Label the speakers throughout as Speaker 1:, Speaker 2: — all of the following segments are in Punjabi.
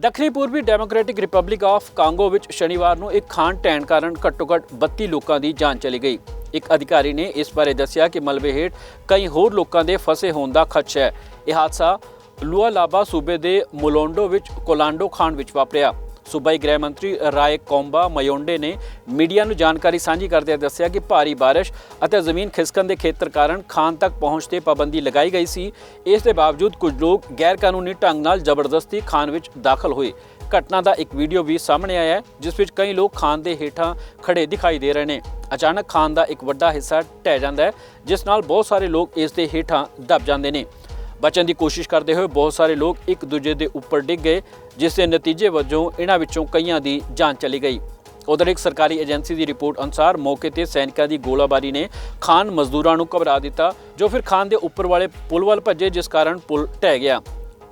Speaker 1: ਦੱਖਣੀ ਪੂਰਬੀ ਡੈਮੋਕ੍ਰੈਟਿਕ ਰਿਪਬਲਿਕ ਆਫ ਕਾਂਗੋ ਵਿੱਚ ਸ਼ਨੀਵਾਰ ਨੂੰ ਇੱਕ ਖਾਨ ਢਹਿਣ ਕਾਰਨ ਘੱਟੋ-ਘੱਟ 32 ਲੋਕਾਂ ਦੀ ਜਾਨ ਚਲੀ ਗਈ। ਇੱਕ ਅਧਿਕਾਰੀ ਨੇ ਇਸ ਬਾਰੇ ਦੱਸਿਆ ਕਿ ਮਲਬੇ ਹੇਠ ਕਈ ਹੋਰ ਲੋਕਾਂ ਦੇ ਫਸੇ ਹੋਣ ਦਾ ਖਦਸ਼ਾ ਹੈ। ਇਹ ਹਾਦਸਾ ਲੂਆਲਾਬਾ ਸੂਬੇ ਦੇ ਮੋਲੋਂਡੋ ਵਿੱਚ ਕੋਲਾਂਡੋ ਖਾਨ ਵਿੱਚ ਵਾਪਰਿਆ। ਸੂਬਾਈ ਗ੍ਰਹਿ ਮੰਤਰੀ ਰਾਏ ਕੋਂਬਾ ਮਯੋਂਡੇ ਨੇ ਮੀਡੀਆ ਨੂੰ ਜਾਣਕਾਰੀ ਸਾਂਝੀ ਕਰਦਿਆਂ ਦੱਸਿਆ ਕਿ ਭਾਰੀ ਬਾਰਿਸ਼ ਅਤੇ ਜ਼ਮੀਨ ਖਿਸਕਣ ਦੇ ਖੇਤਰ ਕਾਰਨ ਖਾਨ ਤੱਕ ਪਹੁੰਚ ਤੇ ਪਾਬੰਦੀ ਲਗਾਈ ਗਈ ਸੀ। ਇਸ ਦੇ ਬਾਵਜੂਦ ਕੁਝ ਲੋਕ ਗੈਰ ਕਾਨੂੰਨੀ ਢੰਗ ਨਾਲ ਜ਼ਬਰਦਸਤੀ ਖਾਨ ਵਿੱਚ ਦਾਖਲ ਹੋਏ। ਘਟਨਾ ਦਾ ਇੱਕ ਵੀਡੀਓ ਵੀ ਸਾਹਮਣੇ ਆਇਆ ਹੈ, ਜਿਸ ਵਿੱਚ ਕਈ ਲੋਕ ਖਾਨ ਦੇ ਹੇਠਾਂ ਖੜੇ ਦਿਖਾਈ ਦੇ ਰਹੇ ਨੇ। ਅਚਾਨਕ ਖਾਨ ਦਾ ਇੱਕ ਵੱਡਾ ਹਿੱਸਾ ਢਹਿ ਜਾਂਦਾ ਹੈ, ਜਿਸ ਨਾਲ ਬਹੁਤ ਸਾਰੇ ਲੋਕ ਇਸ ਦੇ ਹੇਠਾਂ ਦਬ ਜਾਂਦੇ ਨੇ। ਬਚਣ ਦੀ ਕੋਸ਼ਿਸ਼ ਕਰਦੇ ਹੋਏ ਬਹੁਤ ਸਾਰੇ ਲੋਕ ਇੱਕ ਦੂਜੇ ਦੇ ਉੱਪਰ ਡਿੱਗ ਗਏ, ਜਿਸ ਦੇ ਨਤੀਜੇ ਵਜੋਂ ਇਹਨਾਂ ਵਿੱਚੋਂ ਕਈਆਂ ਦੀ ਜਾਨ ਚਲੀ ਗਈ। ਉਧਰ ਇੱਕ ਸਰਕਾਰੀ ਏਜੰਸੀ ਦੀ ਰਿਪੋਰਟ ਅਨੁਸਾਰ ਮੌਕੇ ਤੇ ਸੈਨਿਕਾਂ ਦੀ ਗੋਲਾਬਾਰੀ ਨੇ ਖਾਨ ਮਜ਼ਦੂਰਾਂ ਨੂੰ ਘਬਰਾ ਦਿੱਤਾ, ਜੋ ਫਿਰ ਖਾਨ ਦੇ ਉੱਪਰ ਵਾਲੇ ਪੁਲ ਵੱਲ ਭੱਜੇ, ਜਿਸ ਕਾਰਨ ਪੁਲ ਢਹਿ ਗਿਆ।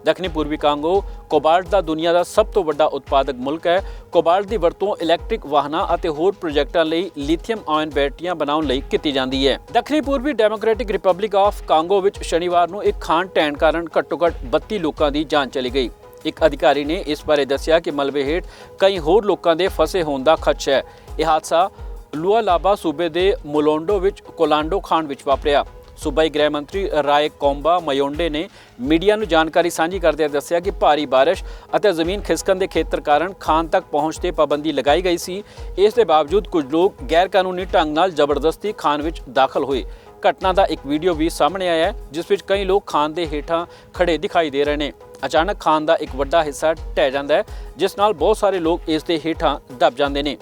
Speaker 1: ਦੱਖਣੀ ਪੂਰਬੀ ਕਾਂਗੋ, ਕੋਬਾਲਟ ਦਾ ਦੁਨੀਆ ਦਾ ਸਭ ਤੋਂ ਵੱਡਾ ਉਤਪਾਦਕ ਮੁਲਕ ਹੈ। ਕੋਬਾਲਟ ਦੀ ਵਰਤੋਂ ਇਲੈਕਟ੍ਰਿਕ ਵਾਹਨਾਂ ਅਤੇ ਹੋਰ ਪ੍ਰੋਜੈਕਟਾਂ ਲਈ ਲਿਥੀਅਮ ਆਇਨ ਬੈਟਰੀਆਂ ਬਣਾਉਣ ਲਈ ਕੀਤੀ ਜਾਂਦੀ ਹੈ। ਦੱਖਣੀ ਪੂਰਬੀ ਡੈਮੋਕ੍ਰੈਟਿਕ ਰਿਪਬਲਿਕ ਆਫ ਕਾਂਗੋ ਵਿੱਚ ਸ਼ਨੀਵਾਰ ਨੂੰ ਇੱਕ ਖਾਨ ਢਹਿਣ ਕਾਰਨ ਘੱਟੋ-ਘੱਟ 32 ਲੋਕਾਂ ਦੀ ਜਾਨ ਚਲੀ ਗਈ। ਇੱਕ ਅਧਿਕਾਰੀ ਨੇ ਇਸ ਬਾਰੇ ਦੱਸਿਆ ਕਿ ਮਲਬੇ ਹੇਠ ਕਈ ਹੋਰ ਲੋਕਾਂ ਦੇ ਫਸੇ ਹੋਣ ਦਾ ਖਦਸ਼ਾ ਹੈ। ਇਹ ਹਾਦਸਾ ਲੂਆਲਾਬਾ ਸੂਬੇ ਦੇ ਮੋਲੋਂਡੋ ਵਿੱਚ ਕੋਲਾਂਡੋ ਖਾਨ ਵਿੱਚ ਵਾਪਰਿਆ। ਸੂਬਾਈ ਗ੍ਰਹਿ ਮੰਤਰੀ ਰਾਏ ਕੋਂਬਾ ਮਯੋਂਡੇ ਨੇ ਮੀਡੀਆ ਨੂੰ ਜਾਣਕਾਰੀ ਸਾਂਝੀ ਕਰਦਿਆਂ ਦੱਸਿਆ ਕਿ ਭਾਰੀ ਬਾਰਿਸ਼ ਅਤੇ ਜ਼ਮੀਨ ਖਿਸਕਣ ਦੇ ਖੇਤਰ ਕਾਰਨ ਖਾਨ ਤੱਕ ਪਹੁੰਚ ਤੇ ਪਾਬੰਦੀ ਲਗਾਈ ਗਈ ਸੀ। ਇਸ ਦੇ ਬਾਵਜੂਦ ਕੁਝ ਲੋਕ ਗੈਰ ਕਾਨੂੰਨੀ ਢੰਗ ਨਾਲ ਜ਼ਬਰਦਸਤੀ ਖਾਨ ਵਿੱਚ ਦਾਖਲ ਹੋਏ। ਘਟਨਾ ਦਾ ਇੱਕ ਵੀਡੀਓ ਵੀ ਸਾਹਮਣੇ ਆਇਆ ਹੈ, ਜਿਸ ਵਿੱਚ ਕਈ ਲੋਕ ਖਾਨ ਦੇ ਹੇਠਾਂ ਖੜੇ ਦਿਖਾਈ ਦੇ ਰਹੇ ਨੇ। ਅਚਾਨਕ ਖਾਨ ਦਾ ਇੱਕ ਵੱਡਾ ਹਿੱਸਾ ਢਹਿ ਜਾਂਦਾ ਹੈ, ਜਿਸ ਨਾਲ ਬਹੁਤ ਸਾਰੇ ਲੋਕ ਇਸ ਦੇ ਹੇਠਾਂ ਦਬ ਜਾਂਦੇ ਨੇ।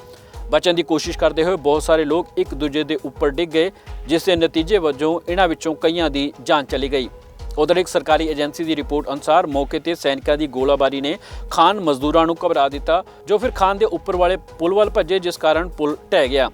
Speaker 1: ਬਚਣ ਦੀ ਕੋਸ਼ਿਸ਼ ਕਰਦੇ ਹੋਏ ਬਹੁਤ ਸਾਰੇ ਲੋਕ ਇੱਕ ਦੂਜੇ ਦੇ ਉੱਪਰ ਡਿੱਗ ਗਏ। ਜਿਸ ਦੇ ਨਤੀਜੇ ਵਜੋਂ ਇਹਨਾਂ ਵਿੱਚੋਂ ਕਈਆਂ ਦੀ ਜਾਨ ਚਲੀ ਗਈ। ਉਧਰ ਇੱਕ ਸਰਕਾਰੀ ਏਜੰਸੀ ਦੀ ਰਿਪੋਰਟ ਅਨੁਸਾਰ ਮੌਕੇ ਤੇ ਸੈਨਿਕਾਂ ਦੀ ਗੋਲਾਬਾਰੀ ਨੇ ਖਾਨ ਮਜ਼ਦੂਰਾਂ ਨੂੰ ਘਬਰਾ ਦਿੱਤਾ, ਜੋ ਫਿਰ ਖਾਨ ਦੇ ਉੱਪਰ ਵਾਲੇ ਪੁਲ ਵੱਲ ਭੱਜੇ, ਜਿਸ ਕਾਰਨ ਪੁਲ ਢਹਿ ਗਿਆ।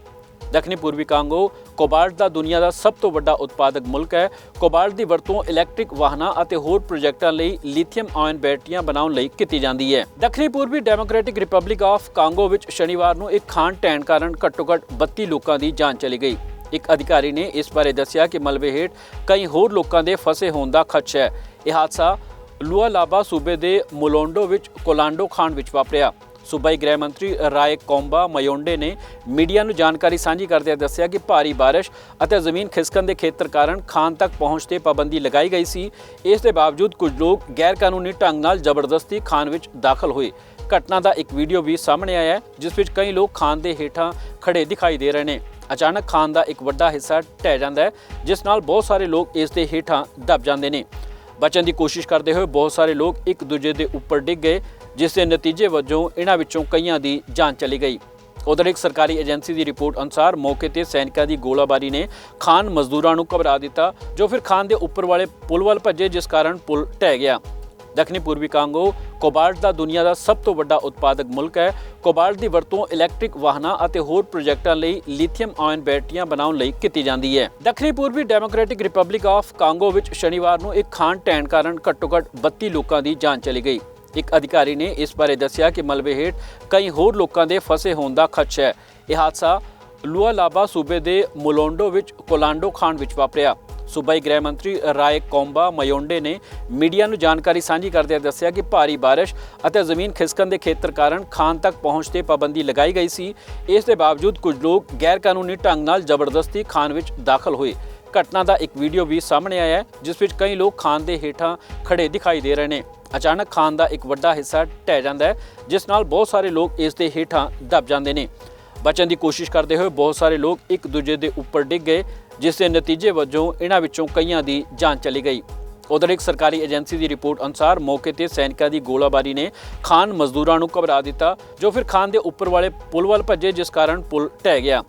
Speaker 1: ਦੱਖਣੀ ਪੂਰਬੀ ਕਾਂਗੋ, ਕੋਬਾਲਟ ਦਾ ਦੁਨੀਆ ਦਾ ਸਭ ਤੋਂ ਵੱਡਾ ਉਤਪਾਦਕ ਮੁਲਕ ਹੈ। ਕੋਬਾਲਟ ਦੀ ਵਰਤੋਂ ਇਲੈਕਟ੍ਰਿਕ ਵਾਹਨਾਂ ਅਤੇ ਹੋਰ ਪ੍ਰੋਜੈਕਟਾਂ ਲਈ ਲਿਥੀਅਮ ਆਇਨ ਬੈਟਰੀਆਂ ਬਣਾਉਣ ਲਈ ਕੀਤੀ ਜਾਂਦੀ ਹੈ। ਦੱਖਣੀ ਪੂਰਬੀ ਡੈਮੋਕ੍ਰੈਟਿਕ ਰਿਪਬਲਿਕ ਆਫ ਕਾਂਗੋ ਵਿੱਚ ਸ਼ਨੀਵਾਰ ਨੂੰ ਇੱਕ ਖਾਨ ਢਹਿਣ ਕਾਰਨ ਘੱਟੋ-ਘੱਟ 32 ਲੋਕਾਂ ਦੀ ਜਾਨ ਚਲੀ ਗਈ। ਇੱਕ ਅਧਿਕਾਰੀ ਨੇ ਇਸ ਬਾਰੇ ਦੱਸਿਆ ਕਿ ਮਲਬੇ ਹੇਠ ਕਈ ਹੋਰ ਲੋਕਾਂ ਦੇ ਫਸੇ ਹੋਣ ਦਾ ਖਦਸ਼ਾ ਹੈ। ਇਹ ਹਾਦਸਾ ਲੂਆਲਾਬਾ ਸੂਬੇ ਦੇ ਮੋਲੋਂਡੋ ਵਿੱਚ ਕੋਲਾਂਡੋ ਖਾਨ ਵਿੱਚ ਵਾਪਰਿਆ। ਸੂਬਾਈ ਗ੍ਰਹਿ ਮੰਤਰੀ ਰਾਏ ਕੋਂਬਾ ਮਯੋਂਡੇ ਨੇ ਮੀਡੀਆ ਨੂੰ ਜਾਣਕਾਰੀ ਸਾਂਝੀ ਕਰਦਿਆਂ ਦੱਸਿਆ ਕਿ ਭਾਰੀ ਬਾਰਿਸ਼ ਅਤੇ ਜ਼ਮੀਨ ਖਿਸਕਣ ਦੇ ਖੇਤਰ ਕਾਰਨ ਖਾਨ ਤੱਕ ਪਹੁੰਚ ਤੇ ਪਾਬੰਦੀ ਲਗਾਈ ਗਈ ਸੀ। ਇਸ ਦੇ ਬਾਵਜੂਦ ਕੁਝ ਲੋਕ ਗੈਰ ਕਾਨੂੰਨੀ ਢੰਗ ਨਾਲ ਜ਼ਬਰਦਸਤੀ ਖਾਨ ਵਿੱਚ ਦਾਖਲ ਹੋਏ। ਘਟਨਾ ਦਾ ਇੱਕ ਵੀਡੀਓ ਵੀ ਸਾਹਮਣੇ ਆਇਆ ਹੈ, ਜਿਸ ਵਿੱਚ ਕਈ ਲੋਕ ਖਾਨ ਦੇ ਹੇਠਾਂ ਖੜੇ ਦਿਖਾਈ ਦੇ ਰਹੇ ਨੇ। ਅਚਾਨਕ ਖਾਨ ਦਾ ਇੱਕ ਵੱਡਾ ਹਿੱਸਾ ਢਹਿ ਜਾਂਦਾ ਹੈ, ਜਿਸ ਨਾਲ ਬਹੁਤ ਸਾਰੇ ਲੋਕ ਇਸ ਦੇ ਹੇਠਾਂ ਦਬ ਜਾਂਦੇ ਨੇ। ਬਚਣ ਦੀ ਕੋਸ਼ਿਸ਼ ਕਰਦੇ ਹੋਏ ਬਹੁਤ ਸਾਰੇ ਲੋਕ ਇੱਕ ਦੂਜੇ ਦੇ ਉੱਪਰ ਡਿੱਗ ਗਏ, ਜਿਸ ਦੇ ਨਤੀਜੇ ਵਜੋਂ ਇਹਨਾਂ ਵਿੱਚੋਂ ਕਈਆਂ ਦੀ ਜਾਨ ਚਲੀ ਗਈ। ਉਧਰ ਇੱਕ ਸਰਕਾਰੀ ਏਜੰਸੀ ਦੀ ਰਿਪੋਰਟ ਅਨੁਸਾਰ ਮੌਕੇ ਤੇ ਸੈਨਿਕਾਂ ਦੀ ਗੋਲਾਬਾਰੀ ਨੇ ਖਾਨ ਮਜ਼ਦੂਰਾਂ ਨੂੰ ਘਬਰਾ ਦਿੱਤਾ, ਜੋ ਫਿਰ ਖਾਨ ਦੇ ਉੱਪਰ ਵਾਲੇ ਪੁਲ ਵੱਲ ਭੱਜੇ, ਜਿਸ ਕਾਰਨ ਪੁਲ ਢਹਿ ਗਿਆ। ਦੱਖਣੀ ਪੂਰਬੀ ਕਾਂਗੋ, ਕੋਬਾਲਟ ਦਾ ਦੁਨੀਆ ਦਾ ਸਭ ਤੋਂ ਵੱਡਾ ਉਤਪਾਦਕ ਮੁਲਕ ਹੈ। ਕੋਬਾਲਟ ਦੀ ਵਰਤੋਂ ਇਲੈਕਟ੍ਰਿਕ ਵਾਹਨਾਂ ਅਤੇ ਹੋਰ ਪ੍ਰੋਜੈਕਟਾਂ ਲਈ ਲਿਥੀਅਮ ਆਇਨ ਬੈਟਰੀਆਂ ਬਣਾਉਣ ਲਈ ਕੀਤੀ ਜਾਂਦੀ ਹੈ। ਦੱਖਣੀ ਪੂਰਬੀ ਡੈਮੋਕ੍ਰੈਟਿਕ ਰਿਪਬਲਿਕ ਆਫ ਕਾਂਗੋ ਵਿੱਚ ਸ਼ਨੀਵਾਰ ਨੂੰ ਇੱਕ ਖਾਣ ਢਹਿਣ ਕਾਰਨ ਘੱਟੋ-ਘੱਟ 32 ਲੋਕਾਂ ਦੀ ਜਾਨ ਚਲੀ ਗਈ। ਇੱਕ ਅਧਿਕਾਰੀ ਨੇ ਇਸ ਬਾਰੇ ਦੱਸਿਆ ਕਿ ਮਲਬੇ ਹੇਠ ਕਈ ਹੋਰ ਲੋਕਾਂ ਦੇ ਫਸੇ ਹੋਣ ਦਾ ਖਦਸ਼ਾ ਹੈ। ਇਹ ਹਾਦਸਾ ਲੂਆਲਾਬਾ ਸੂਬੇ ਦੇ ਮੋਲੋਂਡੋ ਵਿੱਚ ਕੋਲਾਂਡੋ ਖਾਨ ਵਿੱਚ ਵਾਪਰਿਆ। ਸੂਬਾਈ ਗ੍ਰਹਿ ਮੰਤਰੀ ਰਾਏ ਕੋਂਬਾ ਮਯੋਂਡੇ ਨੇ ਮੀਡੀਆ ਨੂੰ ਜਾਣਕਾਰੀ ਸਾਂਝੀ ਕਰਦਿਆਂ ਦੱਸਿਆ ਕਿ ਭਾਰੀ ਬਾਰਿਸ਼ ਅਤੇ ਜ਼ਮੀਨ ਖਿਸਕਣ ਦੇ ਖੇਤਰ ਕਾਰਨ ਖਾਨ ਤੱਕ ਪਹੁੰਚ ਤੇ ਪਾਬੰਦੀ ਲਗਾਈ ਗਈ ਸੀ। ਇਸ ਦੇ ਬਾਵਜੂਦ ਕੁਝ ਲੋਕ ਗੈਰ ਕਾਨੂੰਨੀ ਢੰਗ ਨਾਲ ਜ਼ਬਰਦਸਤੀ ਖਾਨ ਵਿੱਚ ਦਾਖਲ ਹੋਏ। ਘਟਨਾ ਦਾ ਇੱਕ ਵੀਡੀਓ ਵੀ ਸਾਹਮਣੇ ਆਇਆ ਹੈ, ਜਿਸ ਵਿੱਚ ਕਈ ਲੋਕ ਖਾਨ ਦੇ ਹੇਠਾਂ ਖੜੇ ਦਿਖਾਈ ਦੇ ਰਹੇ ਨੇ। ਅਚਾਨਕ ਖਾਨ ਦਾ ਇੱਕ ਵੱਡਾ ਹਿੱਸਾ ਢਹਿ ਜਾਂਦਾ ਹੈ, ਜਿਸ ਨਾਲ ਬਹੁਤ ਸਾਰੇ ਲੋਕ ਇਸ ਦੇ ਹੇਠਾਂ ਦਬ ਜਾਂਦੇ ਨੇ। ਬਚਣ ਦੀ ਕੋਸ਼ਿਸ਼ ਕਰਦੇ ਹੋਏ ਬਹੁਤ ਸਾਰੇ ਲੋਕ ਇੱਕ ਦੂਜੇ ਦੇ ਉੱਪਰ ਡਿੱਗ ਗਏ। ਜਿਸ ਦੇ ਨਤੀਜੇ ਵਜੋਂ ਇਹਨਾਂ ਵਿੱਚੋਂ ਕਈਆਂ ਦੀ ਜਾਨ ਚਲੀ ਗਈ। ਉਧਰ ਇੱਕ ਸਰਕਾਰੀ ਏਜੰਸੀ ਦੀ ਰਿਪੋਰਟ ਅਨੁਸਾਰ ਮੌਕੇ ਤੇ ਸੈਨਿਕਾਂ ਦੀ ਗੋਲਾਬਾਰੀ ਨੇ ਖਾਨ ਮਜ਼ਦੂਰਾਂ ਨੂੰ ਘਬਰਾ ਦਿੱਤਾ, ਜੋ ਫਿਰ ਖਾਨ ਦੇ ਉੱਪਰ ਵਾਲੇ ਪੁਲ ਵੱਲ ਭੱਜੇ, ਜਿਸ ਕਾਰਨ ਪੁਲ ਢਹਿ ਗਿਆ।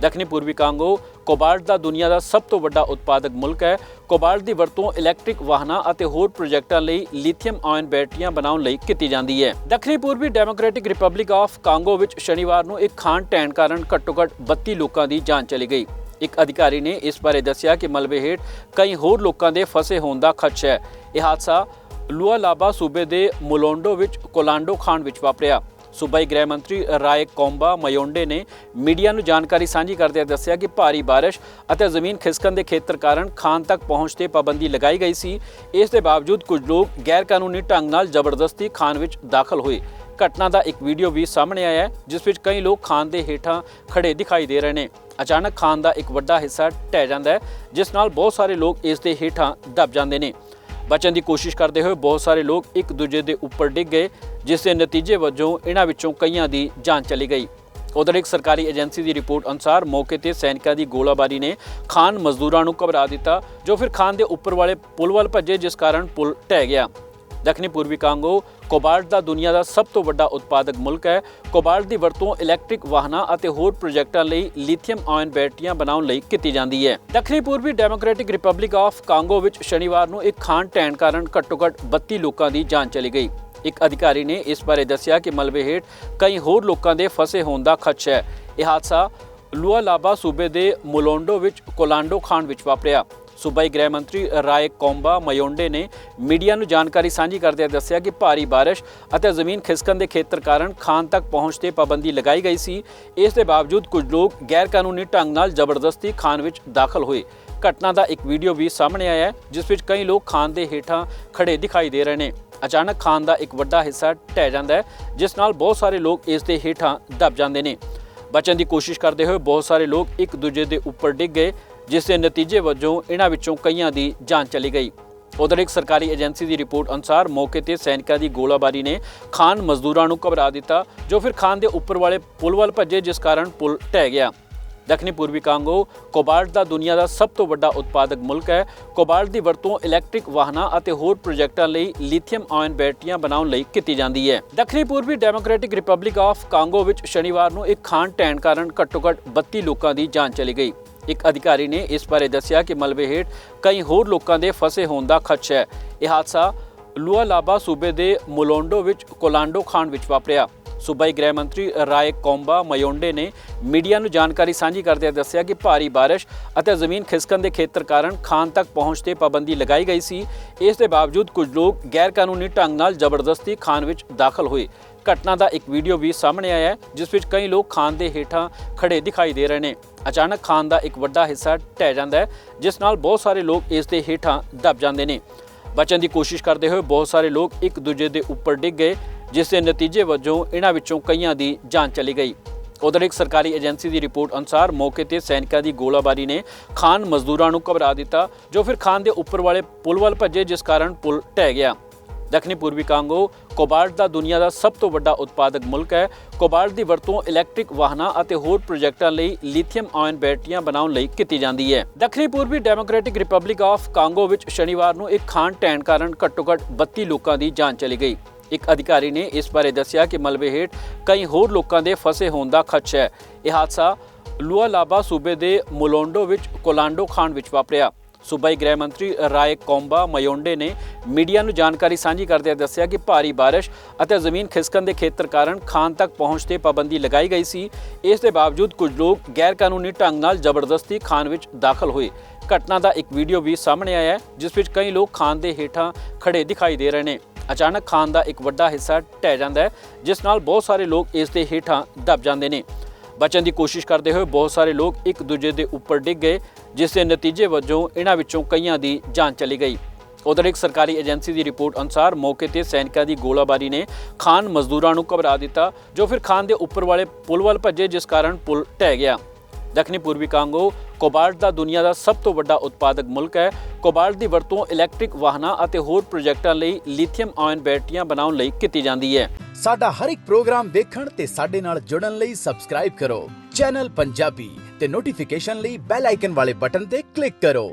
Speaker 1: ਦੱਖਣੀ ਪੂਰਬੀ ਕਾਂਗੋ, ਕੋਬਾਲਟ ਦਾ ਦੁਨੀਆ ਦਾ ਸਭ ਤੋਂ ਵੱਡਾ ਉਤਪਾਦਕ ਮੁਲਕ ਹੈ। ਕੋਬਾਲਟ ਦੀ ਵਰਤੋਂ ਇਲੈਕਟ੍ਰਿਕ ਵਾਹਨਾਂ ਅਤੇ ਹੋਰ ਪ੍ਰੋਜੈਕਟਾਂ ਲਈ ਲਿਥੀਅਮ ਆਇਨ ਬੈਟਰੀਆਂ ਬਣਾਉਣ ਲਈ ਕੀਤੀ ਜਾਂਦੀ ਹੈ। ਦੱਖਣੀ ਪੂਰਬੀ ਡੈਮੋਕ੍ਰੈਟਿਕ ਰਿਪਬਲਿਕ ਆਫ ਕਾਂਗੋ ਵਿੱਚ ਸ਼ਨੀਵਾਰ ਨੂੰ ਇੱਕ ਖਾਨ ਢਹਿਣ ਕਾਰਨ ਘੱਟੋ-ਘੱਟ 32 ਲੋਕਾਂ ਦੀ ਜਾਨ ਚਲੀ ਗਈ। ਇੱਕ ਅਧਿਕਾਰੀ ਨੇ ਇਸ ਬਾਰੇ ਦੱਸਿਆ ਕਿ ਮਲਬੇ ਹੇਠ ਕਈ ਹੋਰ ਲੋਕਾਂ ਦੇ ਫਸੇ ਹੋਣ ਦਾ ਖਦਸ਼ਾ ਹੈ। ਇਹ ਹਾਦਸਾ ਲੂਆਲਾਬਾ ਸੂਬੇ ਦੇ ਮੋਲੋਂਡੋ ਵਿੱਚ ਕੋਲਾਂਡੋ ਖਾਨ ਵਿੱਚ ਵਾਪਰਿਆ। ਸੂਬਾਈ ਗ੍ਰਹਿ ਮੰਤਰੀ ਰਾਏ ਕੋਂਬਾ ਮਯੋਂਡੇ ਨੇ ਮੀਡੀਆ ਨੂੰ ਜਾਣਕਾਰੀ ਸਾਂਝੀ ਕਰਦਿਆਂ ਦੱਸਿਆ ਕਿ ਭਾਰੀ ਬਾਰਿਸ਼ ਅਤੇ ਜ਼ਮੀਨ ਖਿਸਕਣ ਦੇ ਖੇਤਰ ਕਾਰਨ ਖਾਨ ਤੱਕ ਪਹੁੰਚ ਤੇ ਪਾਬੰਦੀ ਲਗਾਈ ਗਈ ਸੀ। ਇਸ ਦੇ ਬਾਵਜੂਦ ਕੁਝ ਲੋਕ ਗੈਰ ਕਾਨੂੰਨੀ ਢੰਗ ਨਾਲ ਜ਼ਬਰਦਸਤੀ ਖਾਨ ਵਿੱਚ ਦਾਖਲ ਹੋਏ। ਘਟਨਾ ਦਾ ਇੱਕ ਵੀਡੀਓ ਵੀ ਸਾਹਮਣੇ ਆਇਆ ਹੈ, ਜਿਸ ਵਿੱਚ ਕਈ ਲੋਕ ਖਾਨ ਦੇ ਹੇਠਾਂ ਖੜੇ ਦਿਖਾਈ ਦੇ ਰਹੇ ਨੇ। ਅਚਾਨਕ ਖਾਨ ਦਾ ਇੱਕ ਵੱਡਾ ਹਿੱਸਾ ਢਹਿ ਜਾਂਦਾ ਹੈ, ਜਿਸ ਨਾਲ ਬਹੁਤ ਸਾਰੇ ਲੋਕ ਇਸ ਦੇ ਹੇਠਾਂ ਦਬ ਜਾਂਦੇ ਨੇ। ਬਚਣ ਦੀ ਕੋਸ਼ਿਸ਼ ਕਰਦੇ ਹੋਏ ਬਹੁਤ ਸਾਰੇ ਲੋਕ ਇੱਕ ਦੂਜੇ ਦੇ ਉੱਪਰ ਡਿੱਗ ਗਏ, ਜਿਸ ਦੇ ਨਤੀਜੇ ਵਜੋਂ ਇਹਨਾਂ ਵਿੱਚੋਂ ਕਈਆਂ ਦੀ ਜਾਨ ਚਲੀ ਗਈ। ਉਧਰ ਇੱਕ ਸਰਕਾਰੀ ਏਜੰਸੀ ਦੀ ਰਿਪੋਰਟ ਅਨੁਸਾਰ ਮੌਕੇ ਤੇ ਸੈਨਿਕਾਂ ਦੀ ਗੋਲਾਬਾਰੀ ਨੇ ਖਾਨ ਮਜ਼ਦੂਰਾਂ ਨੂੰ ਘਬਰਾ ਦਿੱਤਾ, ਜੋ ਫਿਰ ਖਾਨ ਦੇ ਉੱਪਰ ਵਾਲੇ ਪੁਲ ਵੱਲ ਭੱਜੇ, ਜਿਸ ਕਾਰਨ ਪੁਲ ਢਹਿ ਗਿਆ। ਦੱਖਣੀ ਪੂਰਬੀ ਕਾਂਗੋ ਕੋਬਾਲਟ ਦਾ ਦੁਨੀਆ ਦਾ ਸਭ ਤੋਂ ਵੱਡਾ ਉਤਪਾਦਕ ਮੁਲਕ ਹੈ। ਕੋਬਾਲਟ ਦੀ ਵਰਤੋਂ ਇਲੈਕਟ੍ਰਿਕ ਵਾਹਨਾਂ ਅਤੇ ਹੋਰ ਪ੍ਰੋਜੈਕਟਾਂ ਲਈ ਲਿਥੀਅਮ ਆਇਨ ਬੈਟਰੀਆਂ ਬਣਾਉਣ ਲਈ ਕੀਤੀ ਜਾਂਦੀ ਹੈ। ਦੱਖਣੀ ਪੂਰਬੀ ਡੈਮੋਕ੍ਰੈਟਿਕ ਰਿਪਬਲਿਕ ਆਫ ਕਾਂਗੋ ਵਿੱਚ ਸ਼ਨੀਵਾਰ ਨੂੰ ਇੱਕ ਖਾਣ ਢਹਿਣ ਕਾਰਨ ਘੱਟੋ-ਘੱਟ 32 ਲੋਕਾਂ ਦੀ ਜਾਨ ਚਲੀ ਗਈ। ਇੱਕ ਅਧਿਕਾਰੀ ਨੇ ਇਸ ਬਾਰੇ ਦੱਸਿਆ ਕਿ ਮਲਬੇ ਹੇਠ ਕਈ ਹੋਰ ਲੋਕਾਂ ਦੇ ਫਸੇ ਹੋਣ ਦਾ ਖਦਸ਼ਾ ਹੈ। ਇਹ ਹਾਦਸਾ ਲੂਆਲਾਬਾ ਸੂਬੇ ਦੇ ਮੋਲੋਂਡੋ ਵਿੱਚ ਕੋਲਾਂਡੋ ਖਾਨ ਵਿੱਚ ਵਾਪਰਿਆ। ਸੂਬਾਈ ਗ੍ਰਹਿ ਮੰਤਰੀ ਰਾਏ ਕੋਂਬਾ ਮਯੋਂਡੇ ਨੇ ਮੀਡੀਆ ਨੂੰ ਜਾਣਕਾਰੀ ਸਾਂਝੀ ਕਰਦਿਆਂ ਦੱਸਿਆ ਕਿ ਭਾਰੀ ਬਾਰਿਸ਼ ਅਤੇ ਜ਼ਮੀਨ ਖਿਸਕਣ ਦੇ ਖੇਤਰ ਕਾਰਨ ਖਾਨ ਤੱਕ ਪਹੁੰਚ ਤੇ ਪਾਬੰਦੀ ਲਗਾਈ ਗਈ ਸੀ। ਇਸ ਦੇ ਬਾਵਜੂਦ ਕੁਝ ਲੋਕ ਗੈਰ ਕਾਨੂੰਨੀ ਢੰਗ ਨਾਲ ਜ਼ਬਰਦਸਤੀ ਖਾਨ ਵਿੱਚ ਦਾਖਲ ਹੋਏ। ਘਟਨਾ ਦਾ ਇੱਕ ਵੀਡੀਓ ਵੀ ਸਾਹਮਣੇ ਆਇਆ ਹੈ, ਜਿਸ ਵਿੱਚ ਕਈ ਲੋਕ ਖਾਨ ਦੇ ਹੇਠਾਂ ਖੜੇ ਦਿਖਾਈ ਦੇ ਰਹੇ ਨੇ। ਅਚਾਨਕ ਖਾਨ ਦਾ ਇੱਕ ਵੱਡਾ ਹਿੱਸਾ ਢਹਿ ਜਾਂਦਾ ਹੈ, ਜਿਸ ਨਾਲ ਬਹੁਤ ਸਾਰੇ ਲੋਕ ਇਸ ਦੇ ਹੇਠਾਂ ਦਬ ਜਾਂਦੇ ਨੇ। ਬਚਣ ਦੀ ਕੋਸ਼ਿਸ਼ ਕਰਦੇ ਹੋਏ ਬਹੁਤ ਸਾਰੇ ਲੋਕ ਇੱਕ ਦੂਜੇ ਦੇ ਉੱਪਰ ਡਿੱਗ ਗਏ। ਜਿਸ ਦੇ ਨਤੀਜੇ ਵਜੋਂ ਇਹਨਾਂ ਵਿੱਚੋਂ ਕਈਆਂ ਦੀ ਜਾਨ ਚਲੀ ਗਈ। ਉਧਰ ਇੱਕ ਸਰਕਾਰੀ ਏਜੰਸੀ ਦੀ ਰਿਪੋਰਟ ਅਨੁਸਾਰ ਮੌਕੇ ਤੇ ਸੈਨਿਕਾਂ ਦੀ ਗੋਲਾਬਾਰੀ ਨੇ ਖਾਨ ਮਜ਼ਦੂਰਾਂ ਨੂੰ ਘਬਰਾ ਦਿੱਤਾ, ਜੋ ਫਿਰ ਖਾਨ ਦੇ ਉੱਪਰ ਵਾਲੇ ਪੁਲ ਵੱਲ ਭੱਜੇ, ਜਿਸ ਕਾਰਨ ਪੁਲ ਢਹਿ ਗਿਆ। ਦੱਖਣੀ ਪੂਰਬੀ ਕਾਂਗੋ, ਕੋਬਾਲਟ ਦਾ ਦੁਨੀਆ ਦਾ ਸਭ ਤੋਂ ਵੱਡਾ ਉਤਪਾਦਕ ਮੁਲਕ ਹੈ। ਕੋਬਾਲਟ ਦੀ ਵਰਤੋਂ ਇਲੈਕਟ੍ਰਿਕ ਵਾਹਨਾਂ ਅਤੇ ਹੋਰ ਪ੍ਰੋਜੈਕਟਾਂ ਲਈ ਲਿਥੀਅਮ ਆਇਨ ਬੈਟਰੀਆਂ ਬਣਾਉਣ ਲਈ ਕੀਤੀ ਜਾਂਦੀ ਹੈ। ਦੱਖਣੀ ਪੂਰਬੀ ਡੈਮੋਕ੍ਰੈਟਿਕ ਰਿਪਬਲਿਕ ਆਫ ਕਾਂਗੋ ਵਿੱਚ ਸ਼ਨੀਵਾਰ ਨੂੰ ਇੱਕ ਖਾਨ ਢਹਿਣ ਕਾਰਨ ਘੱਟੋ-ਘੱਟ 32 ਲੋਕਾਂ ਦੀ ਜਾਨ ਚਲੀ ਗਈ। ਇੱਕ ਅਧਿਕਾਰੀ ਨੇ ਇਸ ਬਾਰੇ ਦੱਸਿਆ ਕਿ ਮਲਬੇ ਹੇਠ ਕਈ ਹੋਰ ਲੋਕਾਂ ਦੇ ਫਸੇ ਹੋਣ ਦਾ ਖਦਸ਼ਾ ਹੈ। ਇਹ ਹਾਦਸਾ ਲੂਆਲਾਬਾ ਸੂਬੇ ਦੇ ਮੋਲੋਂਡੋ ਵਿੱਚ ਕੋਲਾਂਡੋ ਖਾਨ ਵਿੱਚ ਵਾਪਰਿਆ। ਸੂਬਾਈ ਗ੍ਰਹਿ ਮੰਤਰੀ ਰਾਏ ਕੋਂਬਾ ਮਯੋਂਡੇ ਨੇ ਮੀਡੀਆ ਨੂੰ ਜਾਣਕਾਰੀ ਸਾਂਝੀ ਕਰਦਿਆਂ ਦੱਸਿਆ ਕਿ ਭਾਰੀ ਬਾਰਿਸ਼ ਅਤੇ ਜ਼ਮੀਨ ਖਿਸਕਣ ਦੇ ਖੇਤਰ ਕਾਰਨ ਖਾਨ ਤੱਕ ਪਹੁੰਚ ਤੇ ਪਾਬੰਦੀ ਲਗਾਈ ਗਈ ਸੀ। ਇਸ ਦੇ ਬਾਵਜੂਦ ਕੁਝ ਲੋਕ ਗੈਰ ਕਾਨੂੰਨੀ ਢੰਗ ਨਾਲ ਜ਼ਬਰਦਸਤੀ ਖਾਨ ਵਿੱਚ ਦਾਖਲ ਹੋਏ। ਘਟਨਾ ਦਾ ਇੱਕ ਵੀਡੀਓ ਵੀ ਸਾਹਮਣੇ ਆਇਆ ਹੈ, ਜਿਸ ਵਿੱਚ ਕਈ ਲੋਕ ਖਾਨ ਦੇ ਹੇਠਾਂ ਖੜੇ ਦਿਖਾਈ ਦੇ ਰਹੇ ਨੇ। ਅਚਾਨਕ ਖਾਨ ਦਾ ਇੱਕ ਵੱਡਾ ਹਿੱਸਾ ਢਹਿ ਜਾਂਦਾ ਹੈ, ਜਿਸ ਨਾਲ ਬਹੁਤ ਸਾਰੇ ਲੋਕ ਇਸ ਦੇ ਹੇਠਾਂ ਦਬ ਜਾਂਦੇ ਨੇ। ਬਚਣ ਦੀ ਕੋਸ਼ਿਸ਼ ਕਰਦੇ ਹੋਏ ਬਹੁਤ ਸਾਰੇ ਲੋਕ ਇੱਕ ਦੂਜੇ ਦੇ ਉੱਪਰ ਡਿੱਗ ਗਏ, ਜਿਸ ਦੇ ਨਤੀਜੇ ਵਜੋਂ ਇਹਨਾਂ ਵਿੱਚੋਂ ਕਈਆਂ ਦੀ ਜਾਨ ਚਲੀ ਗਈ। ਉਧਰ ਇੱਕ ਸਰਕਾਰੀ ਏਜੰਸੀ ਦੀ ਰਿਪੋਰਟ ਅਨੁਸਾਰ ਮੌਕੇ ਤੇ ਸੈਨਿਕਾਂ ਦੀ ਗੋਲਾਬਾਰੀ ਨੇ ਖਾਨ ਮਜ਼ਦੂਰਾਂ ਨੂੰ ਘਬਰਾ ਦਿੱਤਾ, ਜੋ ਫਿਰ ਖਾਨ ਦੇ ਉੱਪਰ ਵਾਲੇ ਪੁਲ ਵੱਲ ਭੱਜੇ, ਜਿਸ ਕਾਰਨ ਪੁਲ ਢਹਿ ਗਿਆ। ਦੱਖਣੀ ਪੂਰਬੀ ਕਾਂਗੋ ਕੋਬਾਲਟ ਦਾ ਦੁਨੀਆ ਦਾ ਸਭ ਤੋਂ ਵੱਡਾ ਉਤਪਾਦਕ ਮੁਲਕ ਹੈ। ਕੋਬਾਲਟ ਦੀ ਵਰਤੋਂ ਇਲੈਕਟ੍ਰਿਕ ਵਾਹਨਾਂ ਅਤੇ ਹੋਰ ਪ੍ਰੋਜੈਕਟਾਂ ਲਈ ਲਿਥੀਅਮ ਆਇਨ ਬੈਟਰੀਆਂ ਬਣਾਉਣ ਲਈ ਕੀਤੀ ਜਾਂਦੀ ਹੈ। ਦੱਖਣੀ ਪੂਰਬੀ ਡੈਮੋਕ੍ਰੈਟਿਕ ਰਿਪਬਲਿਕ ਆਫ ਕਾਂਗੋ ਵਿੱਚ ਸ਼ਨੀਵਾਰ ਨੂੰ ਇੱਕ ਖਾਨ ਢਹਿਣ ਕਾਰਨ ਘੱਟੋ-ਘੱਟ 32 ਲੋਕਾਂ ਦੀ ਜਾਨ ਚਲੀ ਗਈ। ਇੱਕ ਅਧਿਕਾਰੀ ਨੇ ਇਸ ਬਾਰੇ ਦੱਸਿਆ ਕਿ ਮਲਬੇ ਹੇਠ ਕਈ ਹੋਰ ਲੋਕਾਂ ਦੇ ਫਸੇ ਹੋਣ ਦਾ ਖਦਸ਼ਾ ਹੈ। ਇਹ ਹਾਦਸਾ ਲੂਆਲਾਬਾ ਸੂਬੇ ਦੇ ਮੋਲੋਂਡੋ ਵਿੱਚ ਕੋਲਾਂਡੋ ਖਾਨ ਵਿੱਚ ਵਾਪਰਿਆ। ਸੂਬਾਈ ਗ੍ਰਹਿ ਮੰਤਰੀ ਰਾਏ ਕੋਂਬਾ ਮਯੋਂਡੇ ਨੇ ਮੀਡੀਆ ਨੂੰ ਜਾਣਕਾਰੀ ਸਾਂਝੀ ਕਰਦਿਆਂ ਦੱਸਿਆ ਕਿ ਭਾਰੀ ਬਾਰਿਸ਼ ਅਤੇ ਜ਼ਮੀਨ ਖਿਸਕਣ ਦੇ ਖੇਤਰ ਕਾਰਨ ਖਾਨ ਤੱਕ ਪਹੁੰਚ ਤੇ ਪਾਬੰਦੀ ਲਗਾਈ ਗਈ ਸੀ। ਇਸ ਦੇ ਬਾਵਜੂਦ ਕੁਝ ਲੋਕ ਗੈਰ ਕਾਨੂੰਨੀ ਢੰਗ ਨਾਲ ਜ਼ਬਰਦਸਤੀ ਖਾਨ ਵਿੱਚ ਦਾਖਲ ਹੋਏ। ਘਟਨਾ ਦਾ ਇੱਕ ਵੀਡੀਓ ਵੀ ਸਾਹਮਣੇ ਆਇਆ ਜਿਸ ਵਿੱਚ ਕਈ ਲੋਕ ਖਾਨ ਦੇ ਹੇਠਾਂ ਖੜੇ ਦਿਖਾਈ ਦੇ ਰਹੇ ਨੇ। ਅਚਾਨਕ ਖਾਨ ਦਾ ਇੱਕ ਵੱਡਾ ਹਿੱਸਾ ਢਹਿ ਜਾਂਦਾ ਹੈ, ਜਿਸ ਨਾਲ ਬਹੁਤ ਸਾਰੇ ਲੋਕ ਇਸ ਦੇ ਹੇਠਾਂ ਦਬ ਜਾਂਦੇ ਨੇ। ਬਚਣ ਦੀ ਕੋਸ਼ਿਸ਼ ਕਰਦੇ ਹੋਏ ਬਹੁਤ ਸਾਰੇ ਲੋਕ ਇੱਕ ਦੂਜੇ ਦੇ ਉੱਪਰ ਡਿੱਗ ਗਏ, ਜਿਸ ਦੇ ਨਤੀਜੇ ਵਜੋਂ ਇਹਨਾਂ ਵਿੱਚੋਂ ਕਈਆਂ ਦੀ ਜਾਨ ਚਲੀ ਗਈ। ਉਧਰ ਇੱਕ ਸਰਕਾਰੀ ਏਜੰਸੀ ਦੀ ਰਿਪੋਰਟ ਅਨੁਸਾਰ ਮੌਕੇ ਤੇ ਸੈਨਿਕਾਂ ਦੀ ਗੋਲਾਬਾਰੀ ਨੇ ਖਾਨ ਮਜ਼ਦੂਰਾਂ ਨੂੰ ਘਬਰਾ ਦਿੱਤਾ, ਜੋ ਫਿਰ ਖਾਨ ਦੇ ਉੱਪਰ ਵਾਲੇ ਪੁਲ ਵੱਲ ਭੱਜੇ, ਜਿਸ ਕਾਰਨ ਪੁਲ ਢਹਿ ਗਿਆ। ਦੱਖਣੀ ਪੂਰਬੀ ਕਾਂਗੋ, ਕੋਬਾਲਟ ਦਾ ਦੁਨੀਆ ਦਾ ਸਭ ਤੋਂ ਵੱਡਾ ਉਤਪਾਦਕ ਮੁਲਕ ਹੈ। ਕੋਬਾਲਟ ਦੀ ਵਰਤੋਂ ਇਲੈਕਟ੍ਰਿਕ ਵਾਹਨਾਂ ਅਤੇ ਹੋਰ ਪ੍ਰੋਜੈਕਟਾਂ ਲਈ ਲਿਥੀਅਮ ਆਇਨ ਬੈਟਰੀਆਂ ਬਣਾਉਣ ਲਈ ਕੀਤੀ ਜਾਂਦੀ ਹੈ।
Speaker 2: ਸਾਡਾ ਹਰ ਇੱਕ ਪ੍ਰੋਗਰਾਮ ਦੇਖਣ ਤੇ ਸਾਡੇ ਨਾਲ ਜੁੜਨ ਲਈ ਸਬਸਕ੍ਰਾਈਬ ਕਰੋ। ਚੈਨਲ ਪੰਜਾਬੀ ਤੇ ਨੋਟੀਫਿਕੇਸ਼ਨ ਲਈ ਬੈਲ ਆਈਕਨ ਵਾਲੇ ਬਟਨ ਤੇ ਕਲਿੱਕ ਕਰੋ।